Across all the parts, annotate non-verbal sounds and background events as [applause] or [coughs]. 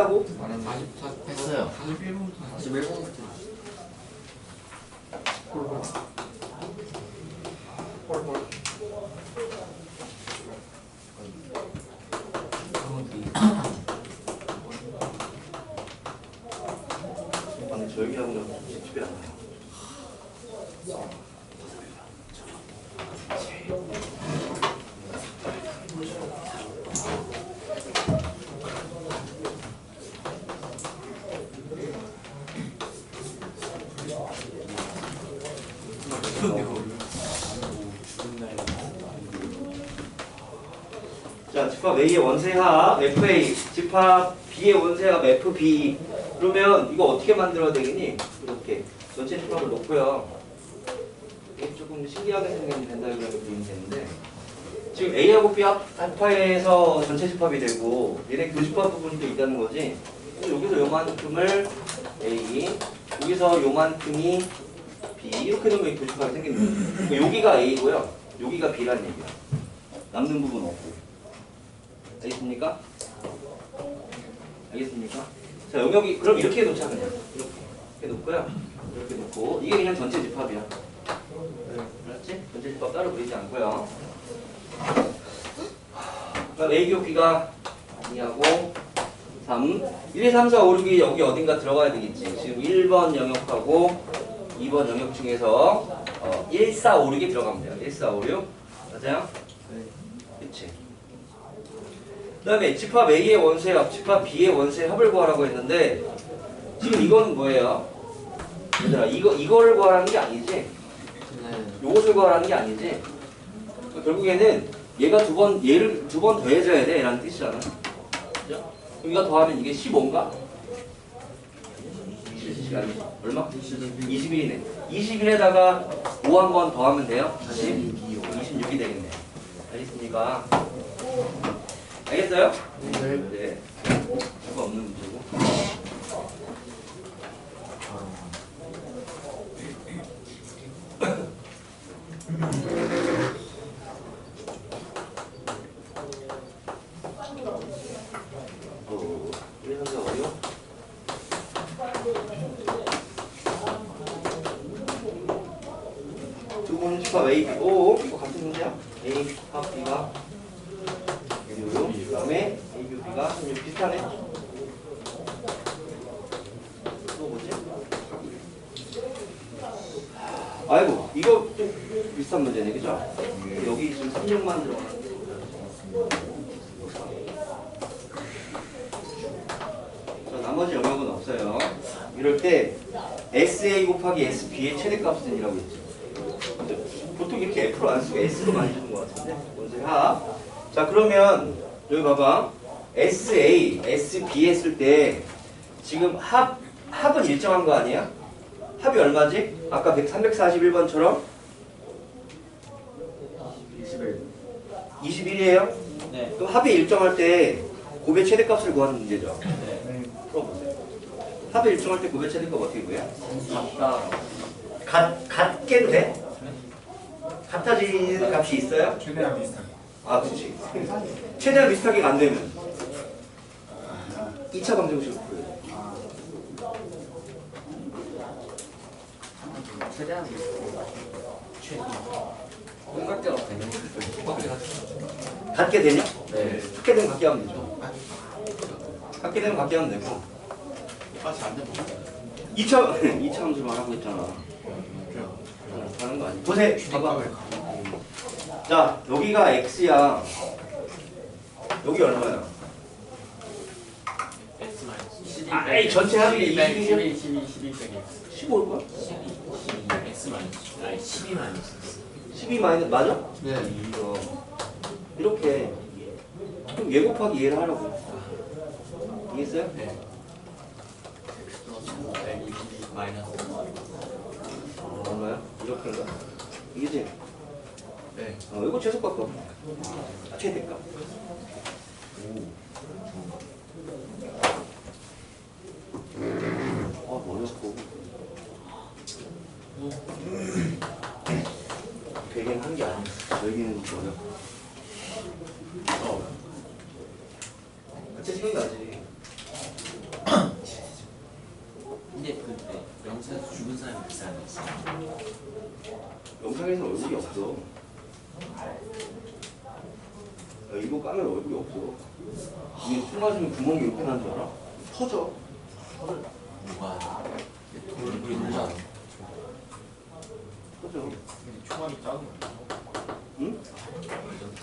했다고? 말은 44 했어요. 41분부터 41분부터. 아니 조용히 하고 좀 집에 안 가요. 자, 집합 A의 원세합 FA, 집합 B의 원세합 FB. 그러면 이거 어떻게 만들어야 되겠니? 이렇게 전체 집합을 놓고요. 조금 신기하게 생긴 벤다이그램을 그리면 되는데 지금 A하고 B 합- 합파에서 전체 집합이 되고 얘네 교집합 부분도 있다는 거지. 여기서 요만큼을 A, 여기서 요만큼이 B 이렇게 되면 교집합이 생기는 거예요. 그러니까 여기가 A고요. 여기가 B라는 얘기야. 남는 부분 없고. 알겠습니까? 알겠습니까? 자, 영역이 그럼 이렇게 놓자 그냥 이렇게 놓고요. 이렇게 놓고 이게 그냥 전체 집합이야. 그렇지? 전체 집합 따로 그리지 않고요. 그럼 A 교 B가 2하고 3 1, 2, 3, 4, 5, 6이 여기 어딘가 들어가야 되겠지. 지금 1번 영역하고 2번 영역 중에서 어, 1, 4, 5, 6이 들어가면 돼요. 1, 4, 5, 6 맞아요? 그치 그 다음에 집합 A의 원세합, 집합 B의 원세합을 구하라고 했는데 지금 이거는 뭐예요? 얘들아 이거, 이거를 구하라는 게 아니지 네. 요것을 구하라는 게 아니지 그러니까 결국에는 얘가 두 번 얘를 두 번 더해줘야 돼 라는 뜻이잖아 그죠? 그럼 이거 더하면 이게 15인가? 시간이 얼마? 21이네 21에다가 5 한 번 더하면 돼요? 다시 26이 되겠네 알겠습니까? 알겠어요? 네. 별거 없는 문제고. 어, 우리 선생 어디요? 두 번째 집합 A, B. 이거 같은 문제야? A, 집합 B가 그 다음에 A, B, B가 좀 비슷하네. 또 뭐지? 아이고, 이거 좀 비슷한 문제네, 그죠? 여기 지금 36만 들어가는데. 자, 나머지 영역은 없어요. 이럴 때 SA 곱하기 SB의 최대값은 이라고. 근데 보통 이렇게 F로 안 쓰고 S로 많이 주는 것 같은데 합. 자 그러면 여기 봐봐 SA, SB 했을 때 지금 합 합은 일정한 거 아니야? 합이 얼마지? 아까 341번처럼 21. 21이에요? 네. 그럼 합이 일정할 때 곱의 최대값을 구하는 문제죠. 네. 풀어보세요. 합이 일정할 때 곱의 최대값 어떻게 구해요? 같다. 같, 같게도 돼? 같아지는 값이 있어요? 최대한 비슷하게 아, 그렇지. 최대한 비슷하게 안 되면 2차 방정식으로 풀어야 돼. 최대한 최대. 공각대가 되네. 같게 되냐? 네. 같게 되면 같게 하면 되죠. 같게 되면 같게 하면 되고. 똑같이 안 되면 2차, 2차 함수만 하고 있잖아. 어, 다른 거 아니야. 보세요. 봐봐. 자, 여기가 x야. 여기 얼마야? X 마이너스. 아이, 전체 합이 12 22 12 12 12 빼기. 15일 거야? 12 X 마이너스. 아니 12 마이너스. 12 마이너스, 맞아? 네. 어, 이렇게. 그럼 얘 곱하기 얘를 하라고. 이해했어요? 네. X 플러스 122 마이너스. 얼마야? 이렇게인가? 이게지? 네. 어, 이거 최소값 값. 아, 최대값. 아, 어렵고. 되긴 한게 아니야. 저희는 어렵고. 어. 같이 생각나지. 영상에서 얼굴이 없어. 야, 이거 까면 얼굴이 없어. 이게 총 맞으면 구멍이 이렇게 나는 줄 알아? 터져. 뭐가 얼굴이 놀잖아 터져. 총알이 작은 거야. 응?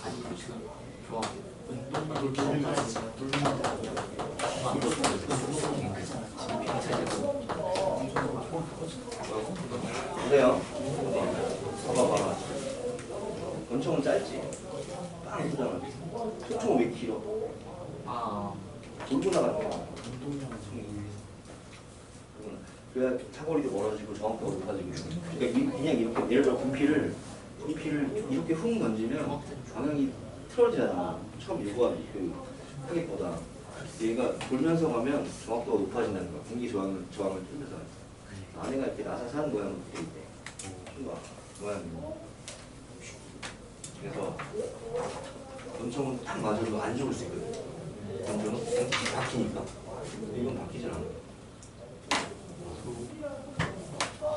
가지고 지금 좋아 보세요. 봐봐, 봐봐. 권총은 짧지. 빵 쏘잖아. 소총은 왜 길어? 아 돌고 나가는 거야. 그래야 사거리도 멀어지고 정확도가 높아지고. 그러니까 이- 그냥 이렇게 예를 들어 분피를 분피를 이렇게 훅 던지면 방향이 틀어지잖아. 처음 예고한 그 타겟보다. 얘가 돌면서 가면 정확도가 높아진다는 거야. 공기 저항을 저항을 틀면서. 안에가 이렇게 나사산 모양으로 돼 있대. 봐 모양이. 그래서 권총은 딱 맞아도 안 죽을 수 있거든. 권총은 바뀌니까. 이건 바뀌질 않아.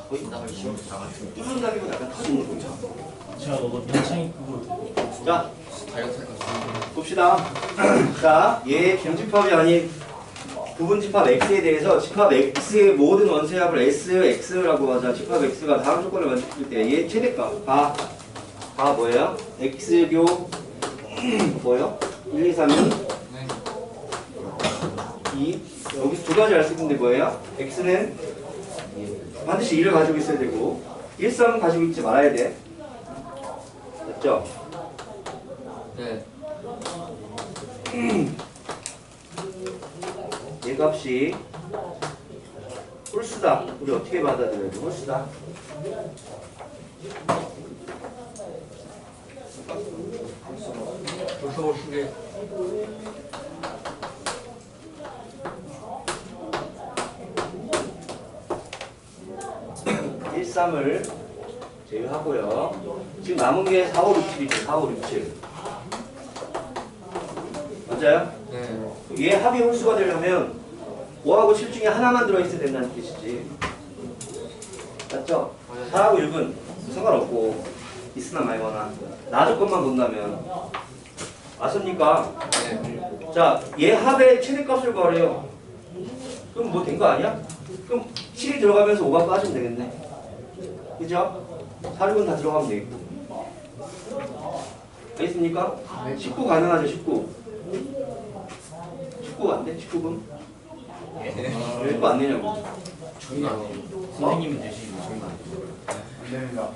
거의 나가 시험 나가지고 뚫는다기보다 약간 터지는 거죠. 제가 너도 명창이 그거 자, 다이어트 할까 봅시다. [clears throat] 자, 얘 병집합이 아닌 부분집합 X에 대해서 집합 X의 모든 원세합을 S, X라고 하자. 집합 X가 다음 조건을 만족할 때 얘 최대값 바, 바 뭐예요? X교 뭐예요? 1, 2, 3은 네 2 여기서 두 가지 알 수 있는데 뭐예요? X는 반드시 2를 가지고 있어야 되고 1, 3은 가지고 있지 말아야 돼. 됐죠? 네. [clears throat] [clears throat] 얘 값이 홀수다. 우리 어떻게 받아들여야 돼? 홀수다. 벌써 1, 3을 제외하고요. 지금 남은 게 4, 5, 6, 7이죠. 4, 5, 6, 7. 맞아요? 네 얘 합이 홀수가 되려면 5하고 7 중에 하나만 들어있어야 된다는 뜻이지. 맞죠? 4하고 6은 상관없고 있으나 말거나 나 조건만 본다면 맞습니까? 네. 자, 얘 합의 최대값을 구하래요. 그럼 뭐 된 거 아니야? 그럼 7이 들어가면서 5가 빠지면 되겠네. 그죠? 4, 6은 다 들어가면 되겠고. 알겠습니까? 19 가능하죠, 19. 19가 안 돼? 19금? 왜19안 되냐고. 저희가 안 돼요 선생님이 내시고 저희가 안 돼요 안 됩니다.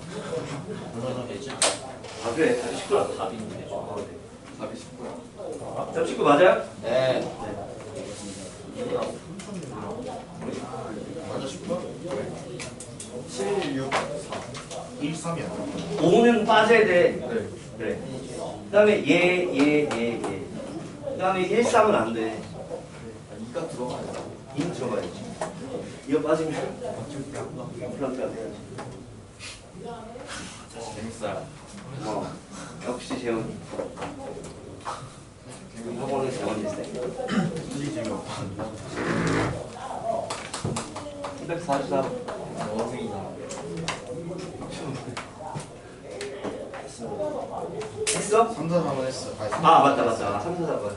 되지 아, 그래. 다시 19라. 답인데 어, 네. 답이 19야 자, 19 맞아요? 네 맞아 싶어? 7, 6, 4. 1, 3이야. 5는 빠져야 돼. 네. 그래. 그 다음에 얘, 얘, 얘, 얘. 그 다음에 1, 3은 안 돼. 2가 들어가야 돼 2는 들어가야지. 이거 빠지면 임플란트가 돼야지. 재밌어요 어, 역시 재원이. 학원은 재원일세. 솔직히 재미없다. 344. 어흥이다 했어? 3, 4, 4번 했어. 아, 맞다, 맞다. 3, 4, 4번.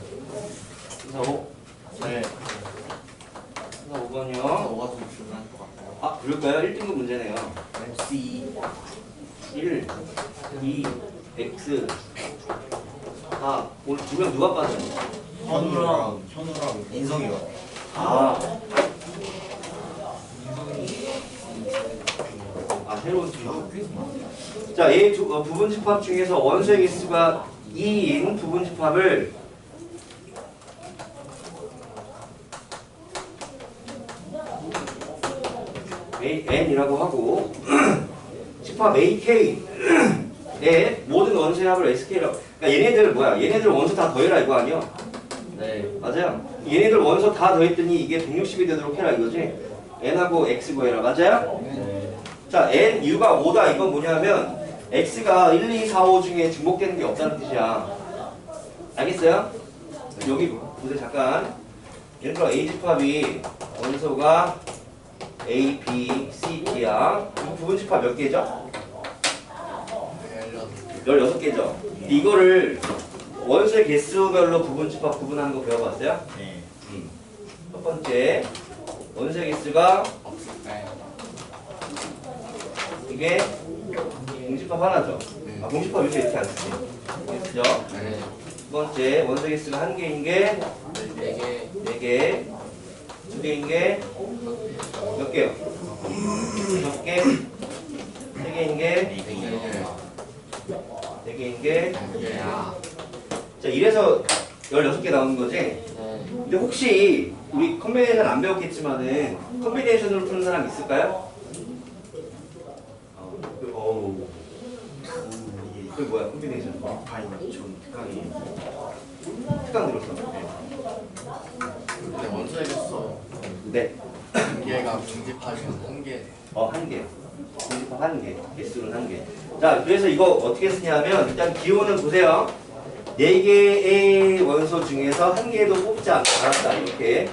3, 4, 5. 네 3, 4, 5번이요. 너가 좀 중요할 것 같아요 아, 그럴까요? 1등급 문제네요. C 1, 2, X, 4. 오늘 두명 누가 빠졌어? 현우랑, 현우랑 인성이가. 아. 아, 새로운 친구. 자, 이 두, 어, 부분 집합 중에서 원소의 개수가 2인 부분 집합을 N이라고 하고 [clears throat] 집합 AK의 모든 원소의 합을 SK라고 그러니까 얘네들 뭐야? 얘네들 원소 다 더해라 이거 아니야? 네 맞아요. 얘네들 원소 다 더했더니 이게 160이 되도록 해라 이거지. n하고 x 구해라. 맞아요? 네. 자, n, u가 5다. 이건 뭐냐면 x가 1, 2, 4, 5 중에 중복되는 게 없다는 뜻이야. 알겠어요? 여기 보세요. 잠깐. 예를 들어 A 집합이 원소가 A, B, C, D야. 이 부분 집합 몇 개죠? 16개죠. 이거를 원소의 개수별로 부분집합 구분하는 거 배워봤어요? 네. 음. 첫 번째 원소의 개수가 이게 공집합 하나죠. 아, 공집합 요새 이렇게 안 쓰지. 쓰죠. 두 번째 원소의 개수가 한 개인 게네 개, 두 개인 게 몇 개요? 몇 개, 세 개인 게 네 개인 게 자, 이래서 16개 나오는 거지? 근데 혹시 우리 컨비네이션 안 배웠겠지만은 컨비네이션으로 푸는 사람 있을까요? 어. 이게 뭐야, 컨비네이션? 파이 좀 특강이 특강 들었어. 근데 원소의 개수 네. 얘가 중집합이면 한 개. 어, 한 개. 공집합 한 개. 개수는 한 개. 자, 그래서 이거 어떻게 쓰냐면, 일단 기호는 보세요. 네 개의 원소 중에서 한 개도 뽑지 않- 않았다. 이렇게.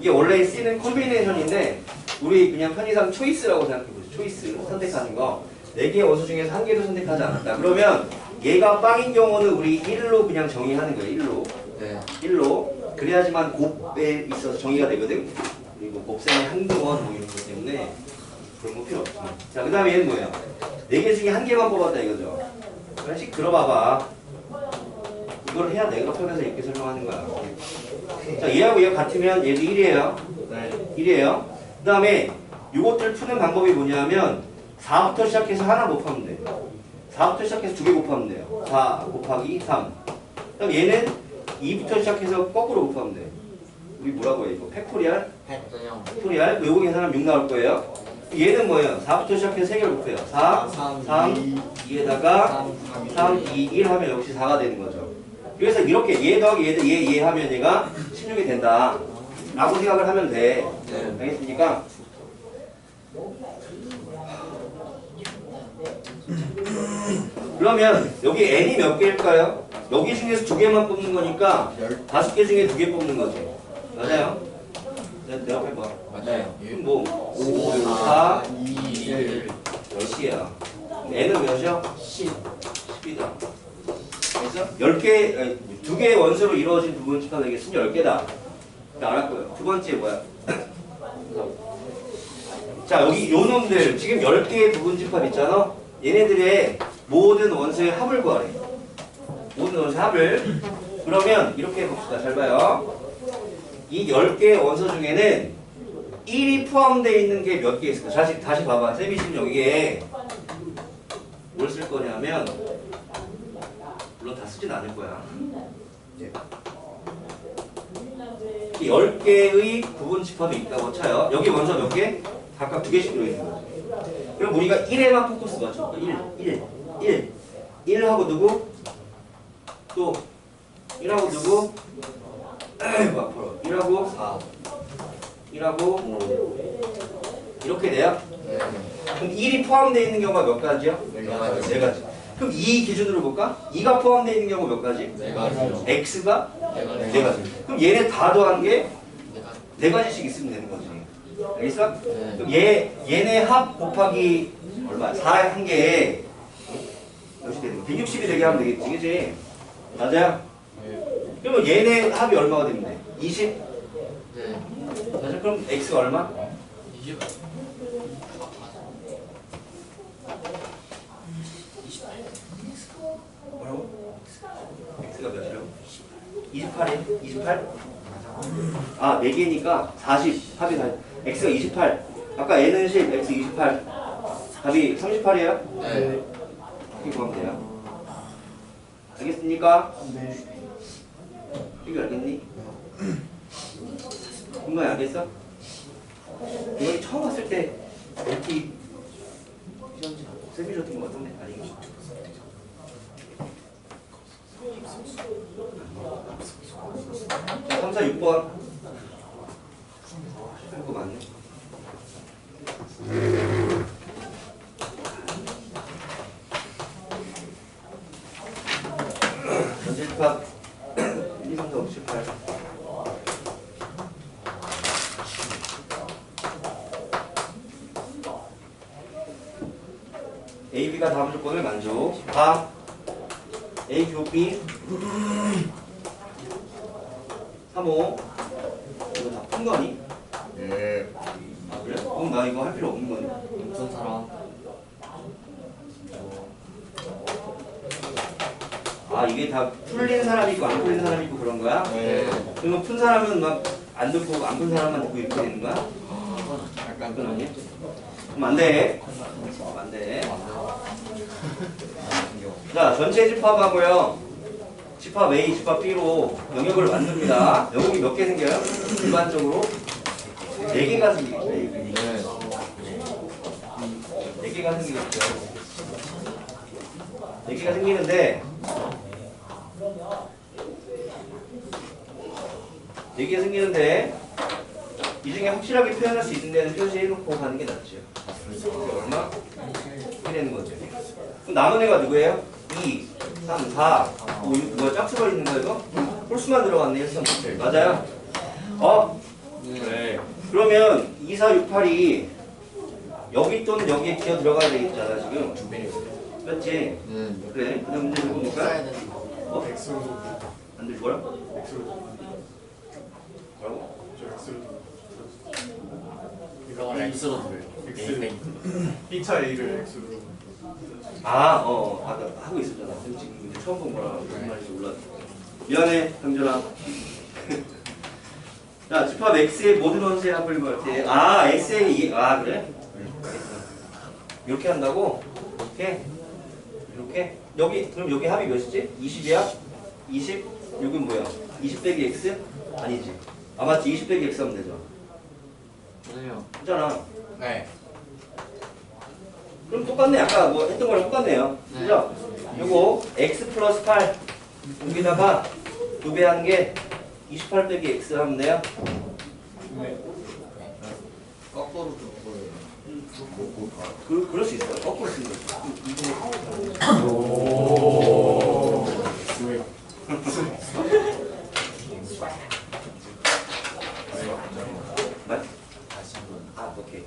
이게 원래 쓰는 콤비네이션인데, 우리 그냥 편의상 초이스라고 생각해보죠. 초이스. 선택하는 거. 네 개의 원소 중에서 한 개도 선택하지 않았다. 그러면 얘가 빵인 경우는 우리 1로 그냥 정의하는 거예요. 1로. 네. 1로. 그래야지만 곱에 있어서 정의가 되거든. 그리고 곱셈의 한동원 뭐 이런 것 때문에 그런 거 필요 없어. 자, 그 다음에 얘는 뭐예요? 네 개 중에 한 개만 뽑았다 이거죠. 하나씩 들어봐봐. 이걸 해야 내가 편해서 이렇게 설명하는 거야. 자, 얘하고 얘가 같으면 얘도 1이에요. 네, 1이에요. 그 다음에 이것들 푸는 방법이 뭐냐면 4부터 시작해서 하나 곱하면 돼. 4부터 시작해서 두 개 곱하면 돼요. 4 곱하기 3. 그럼 얘는 2부터 시작해서 거꾸로 곱하면 돼. 우리 뭐라고 해 이거? 팩토리알? 팩트형. 팩토리알? 요거 계산하면 6 나올 거예요. 얘는 뭐예요? 4부터 시작해서 3개를 곱해요. 4, 3, 2에다가 3, 2, 1 하면 역시 4가 되는 거죠. 그래서 이렇게 얘 더하기 얘, 얘, 얘 하면 얘가 16이 된다. 라고 생각을 하면 돼. 네. 알겠습니까? 그러면 여기 n이 몇 개일까요? 여기 중에서 두 개만 뽑는 거니까 다섯 개 중에 두 개 뽑는 거지. 맞아요? 내, 내 앞에 봐. 맞아요. 그럼 뭐 5, 4, 2, 1. 10이야. n은 몇이야? 10. 10이다. 그래서 10개, 두 개의 원소로 이루어진 부분 집합에게 순 10개다. 알았고요. 두 번째 뭐야? [coughs] 자, 여기 요 놈들, 지금 10개의 부분 집합 있잖아? 얘네들의 모든 원소의 합을 구하래. 모든 원소의 합을. 그러면 이렇게 해봅시다. 잘 봐요. 이 10개의 원소 중에는 1이 포함되어 있는 게 몇 개 있을까? 다시, 다시 봐봐. 쌤이 지금 여기에 뭘 쓸 거냐면, 물론 다 쓰진 않을 거야. 이 10개의 구분 집합이 있다고 쳐요. 여기 원소 몇 개? 각각 두 개씩 들어있는 거지. 그럼 우리가 1에만 포커스 맞춰. 1, 1, 1. 1하고 누구? 또 1하고 누구? 아이고 앞으로 1하고 4 1하고 5 이렇게 돼요? 네. 그럼 1이 포함되어 있는 경우가 몇 가지요? 네 가지. 네 가지. 그럼 2 기준으로 볼까? 2가 포함되어 있는 경우 몇 가지? 네 가지요. x가 네 가지. 네 가지. 그럼 얘네 다 더한 게 네 가지. 네 가지씩 있으면 되는 거지. 알겠어? 네. 그럼 얘 얘네 합 곱하기 얼마? 4한 개에 몇이 되는 거? 160이 되게 하면 되겠지, 그지? 맞아요? 그러면 얘네 합이 얼마가 돼? 20? 네. 맞아? 그럼 x가 얼마? 20. 뭐라고? x가 몇이라고? 28이? 28? 아, 4개니까 40. 합이 다 x가 28. 아까 n은 10, x 28. 답이 38이에요? 네. 이렇게 구하면 돼요. 알겠습니까? 네. 이거 알겠니? 이거 알겠어? 이거 처음 왔을 때 이렇게 세미 같은 거 같던데 아니 3, 4, 6번 할거 많네 전체집합 1, 2, 3, 4, 5, 7, 8 A, B가 다음 조건을 만족 다 A 곱비 3호 이거 다푼 거니? 예. 아 그래? 그럼 나 이거 할 필요 없는 거니? 무슨 사람? 아 이게 다 풀린 사람이 있고 안 풀린 사람이 있고 그런 거야? 네. 그러면 푼 사람은 막 안 듣고 안 푼 사람만 듣고 이렇게 되는 거야? 약간 그건 아니야? 그럼 안 돼. 그럼 안 돼. 자, 전체 집합하고요. 집합 A, 집합 B로 영역을 만듭니다. 영역이 몇 개 생겨요? 일반적으로? 네 개가 생기겠죠. 네 개. 네 개가 생기겠죠. 네 개가 생기는데 네개 생기는데 이 중에 확실하게 표현할 수 있는 데는 표시해놓고 가는 게 낫죠. 얼마? 해내는 거죠. 그럼 남은 애가 누구예요? 2, 3, 4, 5, 6, 뭐야 짝수가 있는 거 이거? 홀수만 들어갔네요. 선. 맞아요? 어? 네. 그러면 2, 4, 6, 8이 여기 또는 여기에 기어 들어가야 되겠잖아 지금. 맞지? 네. 그래. 그 다음 문제 누굽니까? 써야 되는 거. 어? 안 들, 뭐라고? 뭐라고? 이걸 X로 들어 요. B차 A를 X로. 아, 어, 아까 하고 있었잖아. 지금 이제 처음 본 거라 무슨 말인지 몰라. 미안해, 경준아. [laughs] 자, 집합 X의 모든 원소의 합을 볼 때, 아, X의 이, 아, 그래? 이렇게 한다고? 이렇게? 이렇게? 여기, 그럼 여기 합이 몇이지? 20이야? 20? 여긴 뭐야? 20 빼기 X? 아니지. 아, 맞지? 20 빼기 X 하면 되죠. 아니요. 했잖아. 네. 그럼 똑같네. 아까 뭐 했던 거랑 똑같네요. 네. 그죠? 요거 x 플러스 8 여기다가 도배하는 게28 빼기 x 하면 돼요. 거꾸로 줄 거예요. 그, 그럴 수 있어요. 거꾸로 쓰는 거죠. 맞? 아, 오케이.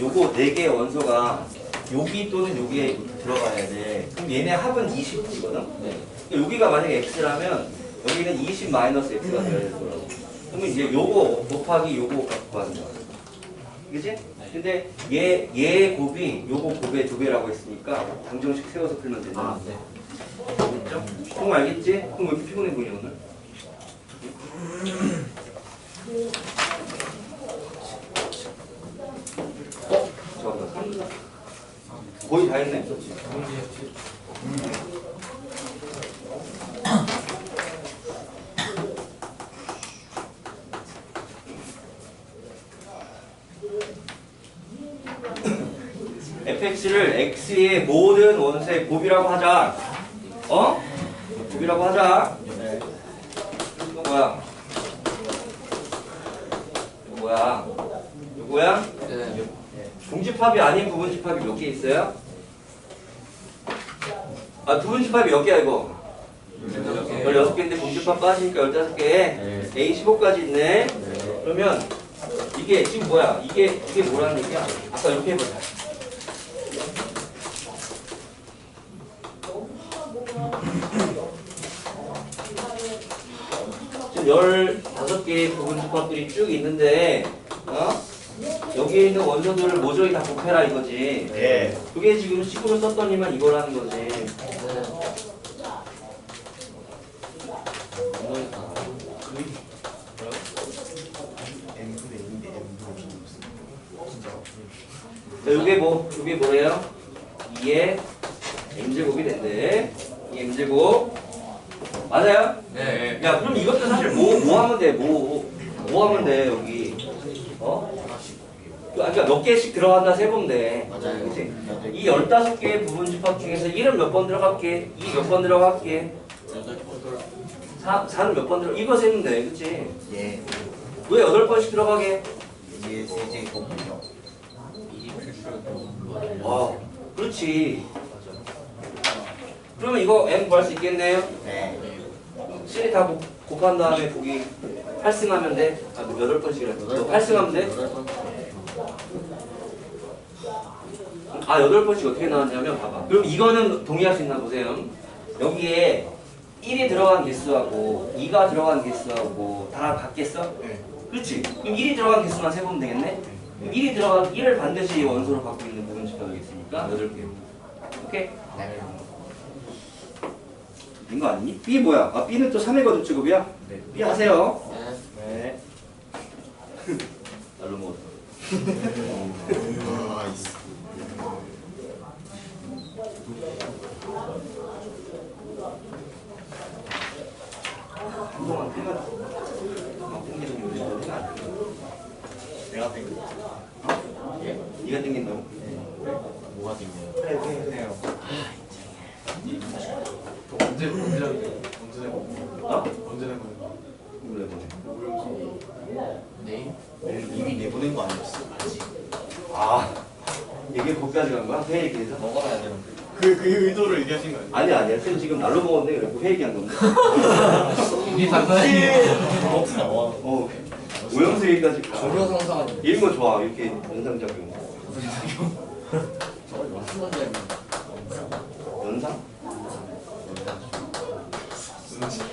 요거 네 개의 원소가 여기 또는 여기에 들어가야 돼. 그럼 얘네 합은 20이거든? 네. 여기가 만약에 x라면 여기는 20 마이너스 x가 되어야 되더라고. 그러면 이제 요거 곱하기 요거 갖고 가는 거야. 그지? 근데 얘, 얘 곱이 요거 곱의 두 배라고 했으니까 방정식 세워서 풀면 된다. 아, 네. 알겠죠? 형 알겠지? 그럼 왜 이렇게 피곤해 보이냐 오늘? 어? 잠깐만. 거의 다 했네? fx를 x의 모든 원소의 곱이라고 하자. 어? 곱이라고 하자. 이거 뭐야? 이거 뭐야? 이거야? 네. 중집합이 아닌 부분집합이 몇 개 있어요? 아, 부분집합이 몇 개야 이거? 16개인데 분집합 빠지니까 15개 A 15까지 있네 그러면 이게 지금 뭐야? 이게 이게 뭐라는 얘기야? 아까 이렇게 해보자 지금 15개의 부분집합들이 쭉 있는데 어? 여기에 있는 원소들을 모조리 다 곱해라 이거지 예. 그게 지금 식으로 썼더니만 이거라는 거지 네. M분의 2인데 M분의 2 자, 요게 뭐, 요게 뭐예요? 2의 m제곱이 된대. 2 m제곱. 맞아요? 네. 야, 그럼 이것도 사실 뭐, 뭐 하면 돼, 뭐. 뭐 하면 돼, 여기. 어? 그, 아, 그러니까 몇 개씩 들어간다 세보면 돼. 맞아요. 그치? 이 15개의 부분 집합 중에서 1은 몇 번 들어갈게, 2 몇 번 들어갈게, 여덟 번. 4, 4는 몇 번 들어, 이거 세면 돼, 그치? 예. 왜 8번씩 들어가게? 예. 이 필수로 어, 그렇지. 그러면 이거 m 구할 수 있겠네요? 네. 7이 다 곱, 곱한 다음에 보기 8승하면 돼? 아, 너 8번씩이라 너 8승하면 돼? 아, 8번씩 어떻게 나왔냐면 봐봐. 그럼 이거는 동의할 수 있나 보세요. 여기에 1이 들어간 개수하고 2가 들어간 개수하고 다 같겠어? 네. 그렇지? 그럼 1이 들어간 개수만 세보면 되겠네? 그럼 1이 들어간 1을 반드시 원소로 갖고 있는 부분식가 되겠으니까 8개 오케이? 된거 아니니? B 뭐야? 아 B는 또 3회거든 취급이야? 네. B 하세요 네. 네 [laughs] 날로 먹었다 아, 내가? 뭐가 땡겨요? 그래, 그래요. 언제, 언제, 언제 내고, 어? 언제 내고. 보네 네. 이미 내보낸 거 아니었어? 아 이게 거기까지 간 거야? 회의 얘기해서? 먹어야 되는 그, 그 의도를 얘기하신 거 아니에요? 아니 아니야 쌤 지금 날로 먹었는데 그래 회 얘기한 건데 [laughs] 이게 장난이에요. 어 오염수 얘기까지 가. 조교 상상하는 이런 거 좋아 이렇게 연상작용 무슨 건지 알면 연상? 죽여버린다고?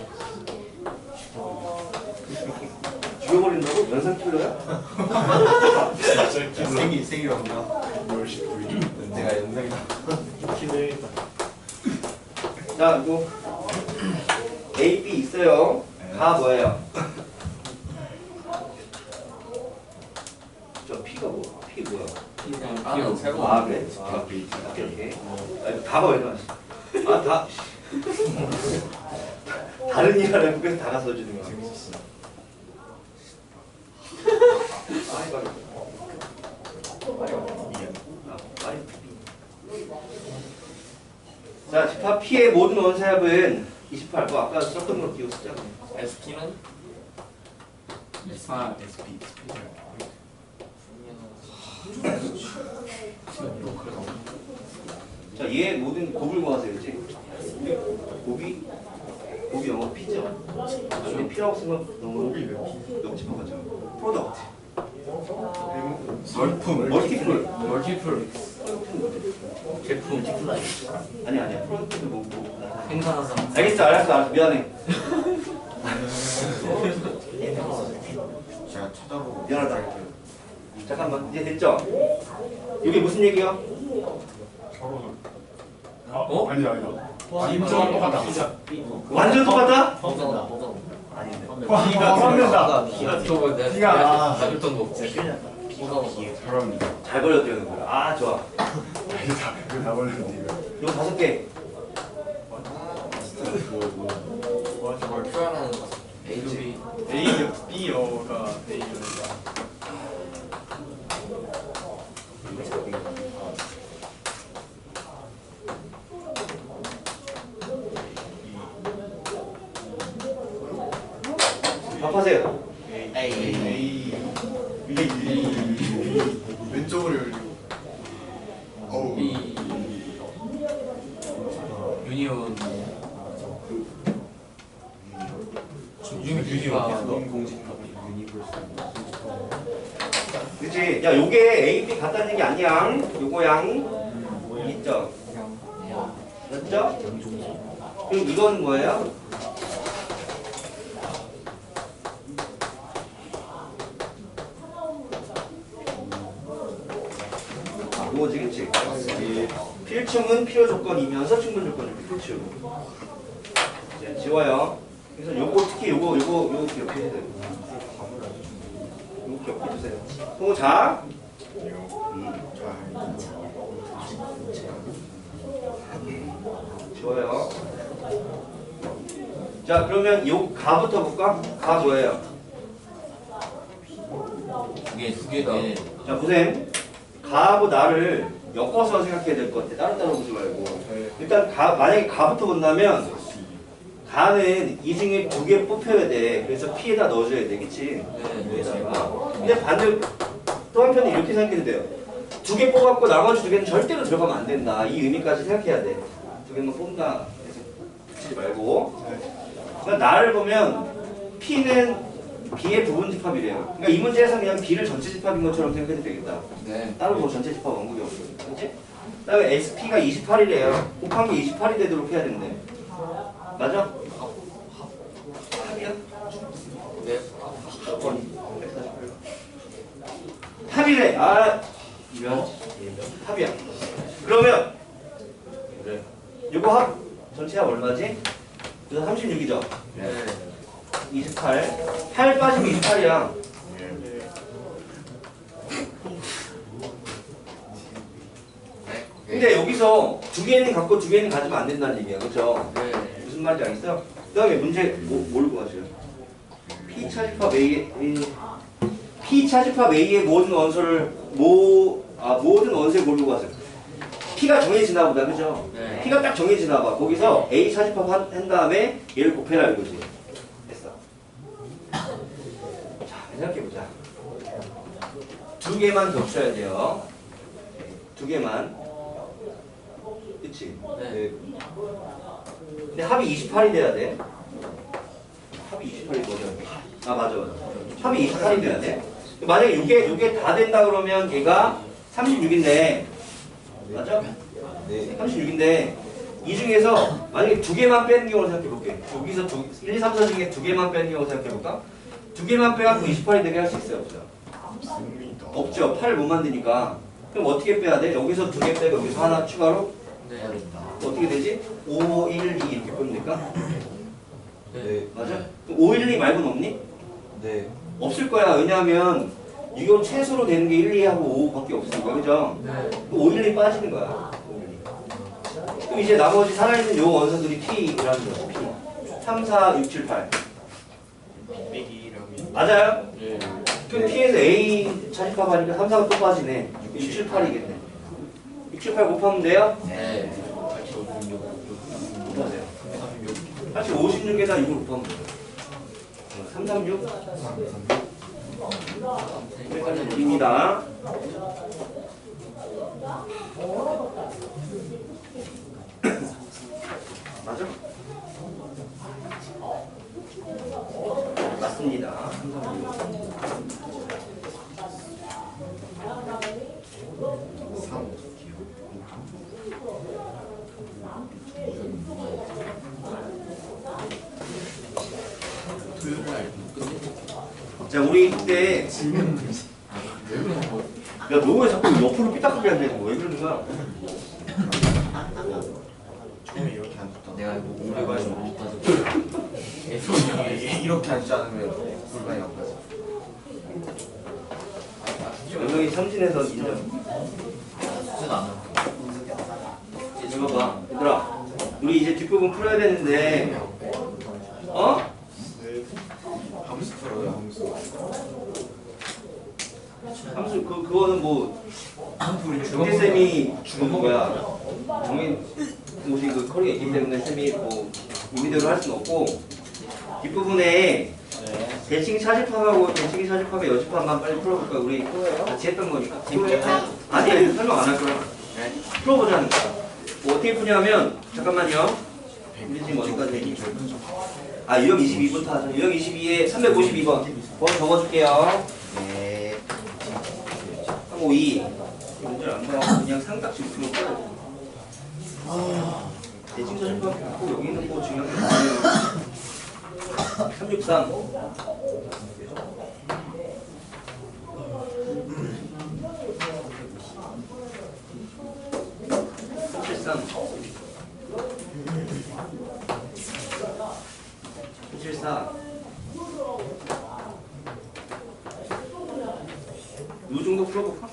연상 킬러야? 생일, 생일 언니가 6월 19일. 내가 연상이다. 기대했다. 자 이거 A, B 있어요 다 뭐예요? 저 P가 뭐야? P 뭐야? 아, 새로 아 그래? 아, 오케이 오케이 아, 다 봐야 돼. 아다 다른 일 하려고 그래서 다 가서 주는 거야 재밌었어. 자 집합 P의 모든 원세합은 28. 뭐 아까 썼던 거 기억 쓰잖아 SP는 아, SP. 자, 얘 모든 곱을 구하세요, 그지? 곱이 곱이 영어 P죠? 근데 P라고 쓰면 너무 곱이 왜? 너무 짚어가죠. 프로덕트. 멀품. 멀티플. 멀티플 제품 아니 아니야. 프로덕트도 뭐 뭐. 생산하사 알겠어, 알았어, 알았어. 미안해. 제가 찾아보고. 미안하다. 잠깐만, 이제 됐죠? 이게 무슨 얘기야? 서로. 어? 아니, 아니야. 완전 똑같다. 완전 똑같다? 보정 아닌데. 저거 내가 비가- 내가 가졌던 거. 잘 걸렸대요, 거야. 아, 좋아. 이거 다, 이거 다 걸렸는데, 이거. 이거 다섯 개. 뭐, 뭐. 뭐, 저걸 표현하는 거 A, B여가 A여가. 답하세요. A. A. A. 왼쪽으로 열리고. 어우. B 유니온 유니온 공집합. 그치? 야, 요게 A, B 같다는 얘기 아니야. 요거 양. 있죠? 맞죠? 그럼 이건 뭐예요? 요거지, 그치? 필충은 필요 조건이면서 충분 조건이 필충. 이제 지워요. 그래서 요거 특히 요거 요거 요거 기억해야 돼요. 요거 기억해 주세요. 그리고 자, 지워요. 자, 그러면 요 가부터 볼까? 가 뭐예요? 두개 두 개다 자, 보셈. 가하고 나를 엮어서 생각해야 될 것 같아. 따로따로 보지 말고. 일단 가, 만약에 가부터 본다면 가는 이 중에 두 개 뽑혀야 돼. 그래서 P에다 넣어줘야 되겠지. 여기다가. 근데 반대 또 한편에 이렇게 생각해도 돼요. 두 개 뽑았고 나머지 두 개는 절대로 들어가면 안 된다. 이 의미까지 생각해야 돼. 두 개만 뽑는다. 붙이지 말고. 그러니까 나를 보면 P는 B의 부분 집합이래요. 그러니까 이 문제에서 그냥 B를 전체 집합인 것처럼 생각해도 되겠다. 네 다른 뭐 전체 집합 원국이 없어요. 그렇지? 그다음에 SP가 28이래요. 곱한 게 28이 되도록 해야 된대. 맞아? 합이야? 네. 합이래. 아, 이런 합이야. 그러면 그래. 이거 합 전체 합 얼마지? 이거 36이죠. 네. 28. 8 빠지면 28이야. 네. 근데 여기서 두 개는 갖고 두 개는 가지면 안 된다는 얘기야. 그렇죠? 네. 무슨 말인지 알겠어요? 그 다음에 문제 뭐, 뭘 구하세요? P 차집합 A의 이- P 차집합 A의 모든 원소를 모, 아, 모든 원소의 뭘로 구하세요? P가 정해지나 보다 그죠? 네. P가 딱 정해지나 봐 거기서 A 차집합 한, 한 다음에 얘를 곱해라 이거지 됐어 자 생각해보자 두 개만 겹쳐야 돼요 두 개만 그치? 네. 근데 합이 28이 돼야 돼. 합이 28이 뭐죠? 아 맞아 맞아. 합이 28이 돼야 돼. 만약에 이게 이게 다 된다 그러면 얘가 36인데 맞아? 네. 36인데 이 중에서 만약에 두 개만 빼는 경우를 생각해 볼게. 여기서 두, 1, 2, 3, 4 중에 두 개만 빼는 경우 생각해 볼까? 두 개만 빼갖고 28이 되게 할 수 있어요, 없어요? 없습니다. 없죠. 8을 못 만드니까. 그럼 어떻게 빼야 돼? 여기서 두 개 빼고 여기서 하나 추가로 네. 어떻게 되지? 5, 1, 2 이렇게 빼면 될까? 네. 맞아? 5, 1, 2 말고는 없니? 네. 없을 거야. 왜냐하면 이건 최소로 되는 게 1, 2하고 5밖에 없으니까. 그죠? 네. 5, 1, 2 빠지는 거야. 5, 1, 2. 그럼 이제 나머지 살아있는 요 원소들이 P라는. P. 3, 4, 6, 7, 8. 맞아요? 네. 그럼 P에서 A 차집합하니까 3, 4가 또 빠지네. 6, 7, 8이겠네. 6, 7, 8 곱하면 돼요? 네. 곱하세요. 사실 56에다 6을 곱하면 돼요. 3, 3, 6. 여기까지 드립니다. 맞아? 맞습니다. 3, 3, 6. 토요일 날 끝내. 자, 우리 그때 왜 그런 거? 야, 너 왜 자꾸 옆으로 삐딱하게 하냐? 왜 그러는 거야? 처음에 이렇게 앉았다. 내가 이거 오래가지고 못 가서. 계속 이게 이렇게 앉지 않으면 안 가죠. 연명이 삼진에서 인정. 수준 안 나와. 이거 봐. 얘들아, 우리 이제 뒷부분 풀어야 되는데, 어? 네. 함수 풀어요, 함수. 함수, 그, 그거는 뭐, 정재 쌤이 주는 거야. 정인 옷이 그 커리가 있기 때문에 쌤이 뭐, 임의대로 할 수는 없고, 뒷부분에 대칭 차집합하고 대칭 차집합의 여집합만 빨리 풀어볼까? 우리 같이 했던 거니까. 아니, 아니, 설명 안 할 거야. 네. 풀어보자는 거야. 뭐 어떻게 푸냐면, 잠깐만요. 우리 지금 어디까지? 아, 유형 22부터 하죠. 유형 22에 352번. 번 적어줄게요. 네. 352. 문제를 안 봐도 그냥 상딱지 풀어야 아, 대칭 사진법 고 여기 있는 거 중요한 게 아니에요. 363. 삼칠삼. 삼칠사. 요 정도 풀어볼까?